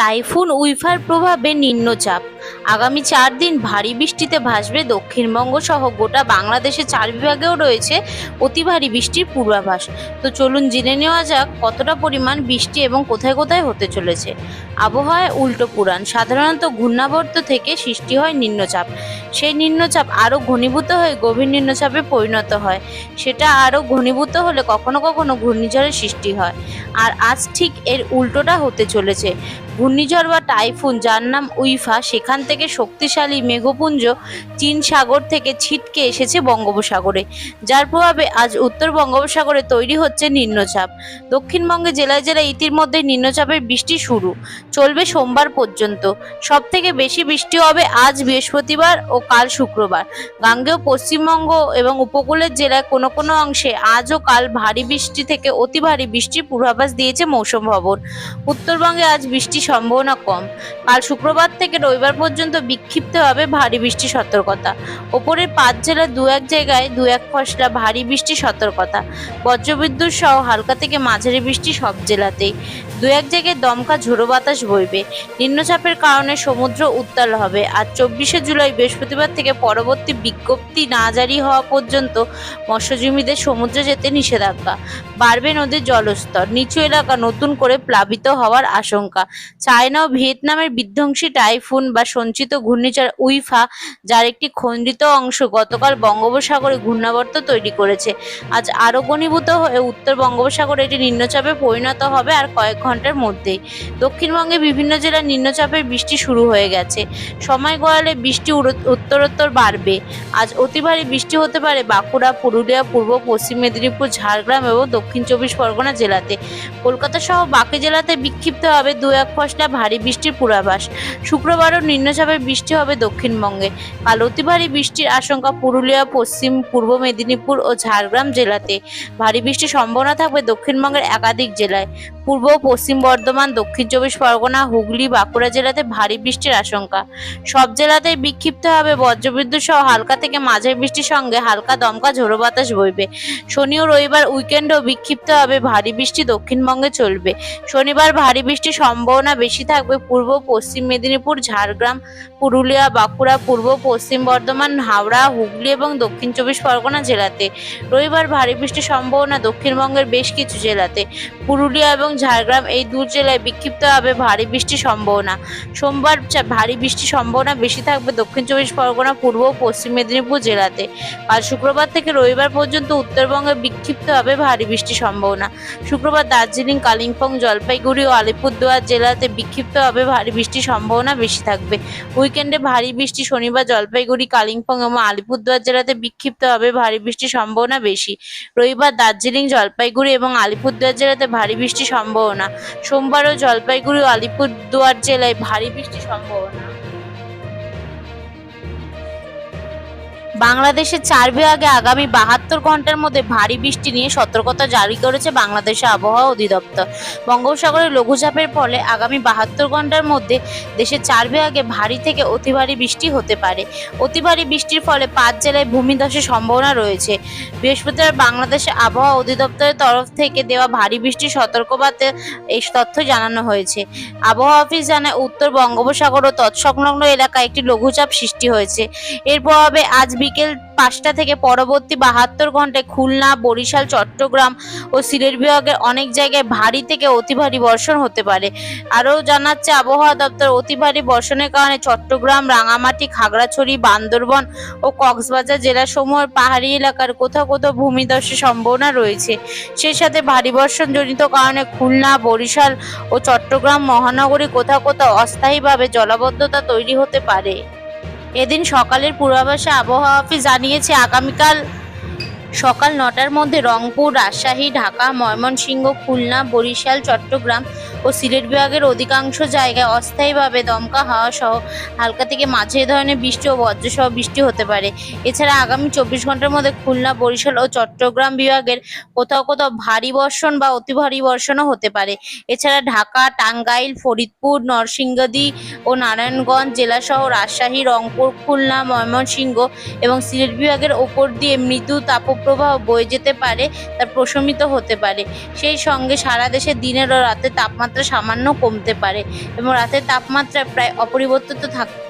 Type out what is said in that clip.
Typhoon উইফার প্রভাবে নিম্নচাপ। আগামী চার দিন ভারী বৃষ্টিতে ভাসবে দক্ষিণবঙ্গ সহ গোটা বাংলাদেশে চার বিভাগেও রয়েছে অতি ভারী বৃষ্টির পূর্বাভাস। তো চলুন জেনে নেওয়া যাক কতটা পরিমাণ বৃষ্টি এবং কোথায় কোথায় হতে চলেছে। আবহাওয়ায় উল্টো পুরাণ। সাধারণত ঘূর্ণাবর্ত থেকে সৃষ্টি হয় নিম্নচাপ। সেই নিম্নচাপ আরও ঘনীভূত হয়ে গভীর নিম্নচাপে পরিণত হয়। সেটা আরও ঘনীভূত হলে কখনো কখনো ঘূর্ণিঝড়ের সৃষ্টি হয়। আর আজ ঠিক এর উল্টোটা হতে চলেছে। ঘূর্ণিঝড় বা টাইফুন, যার নাম উইফা, সেখান থেকে শক্তিশালী মেঘপুঞ্জ চীন সাগর থেকে ছিটকে এসেছে বঙ্গোপসাগরে। যার প্রভাবে আজ উত্তর বঙ্গোপসাগরে তৈরি হচ্ছে নিম্নচাপ। দক্ষিণবঙ্গে জেলায় জেলায় ইতিমধ্যে নিম্নচাপের বৃষ্টি শুরু। চলবে সোমবার পর্যন্ত। সব থেকে বেশি বৃষ্টি হবে আজ বৃহস্পতিবার ও কাল শুক্রবার। গাঙ্গেয় পশ্চিমবঙ্গ এবং উপকূলের জেলায় কোনো কোনো অংশে আজ ও কাল ভারী বৃষ্টি থেকে অতি ভারী বৃষ্টির পূর্বাভাস দিয়েছে মৌসুম ভবন। উত্তরবঙ্গে আজ বৃষ্টির সম্ভাবনা কম। কাল শুক্রবার থেকে রবিবার পর্যন্ত বিক্ষিপ্তভাবে ভারী বৃষ্টির সতর্কতা। ওপরের পাঁচ জেলার দু এক জায়গায় দু এক ফসলা ভারী বৃষ্টির সতর্কতা। বজ্রবিদ্যুৎ সহ হালকা থেকে মাঝারি বৃষ্টি সব জেলাতেই। দু এক জায়গায় দমকা ঝোড়ো বাতাস বইবে। নিম্নচাপের কারণে সমুদ্র উত্তাল হবে। আর চব্বিশে জুলাই বৃহস্পতিবার থেকে পরবর্তী বিজ্ঞপ্তি না জারি হওয়া পর্যন্ত মৎস্যজীবীদের সমুদ্রে যেতে নিষেধাজ্ঞা। বাড়বে নদীর জলস্তর। নিচু এলাকা নতুন করে প্লাবিত হওয়ার আশঙ্কা। চায়না ও ভিয়েতনামের বিধ্বংসী টাইফুন বা সঞ্চিত ঘূর্ণিঝড় উইফা, যার একটি খণ্ডিত অংশ গতকাল বঙ্গোপসাগরে ঘূর্ণাবর্ত তৈরি করেছে। আজ আরও ঘনীভূত হয়ে উত্তর বঙ্গোপসাগরে এটি নিম্নচাপে পরিণত হবে আর কয়েক ঘণ্টার মধ্যেই। দক্ষিণবঙ্গে বিভিন্ন জেলায় নিম্নচাপের বৃষ্টি শুরু হয়ে গেছে। সময় গড়ালে বৃষ্টি উত্তরোত্তর বাড়বে। আজ অতি ভারী বৃষ্টি হতে পারে বাঁকুড়া, পুরুলিয়া, পূর্ব, পশ্চিম মেদিনীপুর, ঝাড়গ্রাম এবং দক্ষিণ চব্বিশ পরগনা জেলাতে। কলকাতা সহ বাকি জেলাতে বিক্ষিপ্ত হবে দু এক ফসলা ভারী বৃষ্টির পূর্বাভাস। শুক্রবারও নিম্নচাপে বৃষ্টি হবে দক্ষিণবঙ্গে। কাল অতি ভারী বৃষ্টির আশঙ্কা পুরুলিয়া, পশ্চিম, পূর্ব মেদিনীপুর ও ঝাড়গ্রাম জেলাতে। ভারী বৃষ্টির সম্ভাবনা থাকবে দক্ষিণবঙ্গের একাধিক জেলায়। পূর্ব, পশ্চিম বর্ধমান, দক্ষিণ চব্বিশ পরগনা, হুগলি, বাঁকুড়া জেলাতে ভারী বৃষ্টির আশঙ্কা। সব জেলাতেই বিক্ষিপ্ত হবে বজ্রবিদ্যুৎ সহ হালকা থেকে মাঝারি বৃষ্টির সঙ্গে হালকা দমকা ঝোড়ো বাতাস বইবে। শনি ও রবিবার উইকেন্ডও বিক্ষিপ্ত হবে ভারী বৃষ্টি, দক্ষিণবঙ্গে চলবে। শনিবার ভারী বৃষ্টির সম্ভাবনা বেশি থাকবে পূর্ব, পশ্চিম মেদিনীপুর, ঝাড়গ্রাম, পুরুলিয়া, বাঁকুড়া, পূর্ব, পশ্চিম বর্ধমান, হাওড়া, হুগলি এবং দক্ষিণ চব্বিশ পরগনা জেলাতে। রবিবার ভারী বৃষ্টির সম্ভাবনা দক্ষিণবঙ্গের বেশ কিছু জেলাতে। পুরুলিয়া এবং ঝাড়গ্রাম এই দু জেলায় বিক্ষিপ্ত হবে ভারী বৃষ্টির সম্ভাবনা। সোমবার ভারী বৃষ্টির সম্ভাবনা বেশি থাকবে দক্ষিণ চব্বিশ পরগনা, পূর্ব ও পশ্চিম মেদিনীপুর জেলাতে। কাল শুক্রবার থেকে রবিবার পর্যন্ত উত্তরবঙ্গে বিক্ষিপ্ত হবে ভারী বৃষ্টির সম্ভাবনা। শুক্রবার দার্জিলিং, কালিম্পং, জলপাইগুড়ি ও আলিপুরদুয়ার জেলাতে বিক্ষিপ্ত হবে ভারী বৃষ্টির সম্ভাবনা বেশি থাকবে। উইকেন্ডে ভারী বৃষ্টি শনিবার জলপাইগুড়ি, কালিম্পং এবং আলিপুরদুয়ার জেলাতে বিক্ষিপ্ত হবে ভারী বৃষ্টির সম্ভাবনা বেশি। রবিবার দার্জিলিং, জলপাইগুড়ি এবং আলিপুরদুয়ার জেলাতে ভারী বৃষ্টির সম্ভাবনা সোমবারও জলপাইগুড়ি ও আলিপুরদুয়ার জেলায় ভারী বৃষ্টির সম্ভাবনা। বাংলাদেশের চার বিভাগে আগামী বাহাত্তর ঘণ্টার মধ্যে ভারী বৃষ্টি নিয়ে সতর্কতা জারি করেছে বাংলাদেশের আবহাওয়া অধিদপ্তর। বঙ্গোপসাগরে লঘুচাপের ফলে আগামী বাহাত্তর ঘণ্টার মধ্যে দেশের চার বিভাগে ভারী থেকে অতি ভারী বৃষ্টি হতে পারে। অতি ভারী বৃষ্টির ফলে পাঁচ জেলায় ভূমিধসের সম্ভাবনা রয়েছে। বৃহস্পতিবার বাংলাদেশের আবহাওয়া অধিদপ্তরের তরফ থেকে দেওয়া ভারী বৃষ্টির সতর্কবার্তে এই তথ্য জানানো হয়েছে। আবহাওয়া অফিস জানায়, উত্তর বঙ্গোপসাগর ও তৎসংলগ্ন এলাকায় একটি লঘুচাপ সৃষ্টি হয়েছে। এর প্রভাবে আজ বিকেল পাঁচটা থেকে পরবর্তী বাহাত্তর ঘন্টায় খুলনা, বরিশাল, চট্টগ্রাম ও সিলেট বিভাগের অনেক জায়গায় ভারী থেকে অতি ভারী বর্ষণ হতে পারে। আরও জানাচ্ছে আবহাওয়া দপ্তর, অতি ভারী বর্ষণের কারণে চট্টগ্রাম, রাঙামাটি, খাগড়াছড়ি, বান্দরবন ও কক্সবাজার জেলাসমূহের পাহাড়ি এলাকার কোথাও কোথাও ভূমিধসের সম্ভাবনা রয়েছে। সেই সাথে ভারী বর্ষণ জনিত কারণে খুলনা, বরিশাল ও চট্টগ্রাম মহানগরী কোথাও কোথাও অস্থায়ীভাবে জলাবদ্ধতা তৈরি হতে পারে। এদিন সকালের পূর্বাভাসে আবহাওয়া অফিস জানিয়েছে, আগামীকাল সকাল নটার মধ্যে রংপুর, রাজশাহী, ঢাকা, ময়মনসিংহ, খুলনা, বরিশাল, চট্টগ্রাম ও সিলেট বিভাগের অধিকাংশ জায়গায় অস্থায়ীভাবে দমকা হাওয়া সহ হালকা থেকে মাঝারি ধরনের বৃষ্টি ও বজ্রসহ বৃষ্টি হতে পারে। এছাড়া আগামী চব্বিশ ঘণ্টার মধ্যে খুলনা, বরিশাল ও চট্টগ্রাম বিভাগের কোথাও কোথাও ভারী বর্ষণ বা অতি ভারী বর্ষণও হতে পারে। এছাড়া ঢাকা, টাঙ্গাইল, ফরিদপুর, নরসিংদী ও নারায়ণগঞ্জ জেলাসহ রাজশাহী, রংপুর, খুলনা, ময়মনসিংহ এবং সিলেট বিভাগের ওপর দিয়ে মৃদু তাপপ্রবাহ বয়ে যেতে পারে তা প্রশমিত হতে পারে। সেই সঙ্গে সারা দেশে দিনের ও রাতে তাপমাত্রা তাপমাত্রা সামান্য কমতে পারে এবং রাতের তাপমাত্রা প্রায় অপরিবর্তিত থাকতে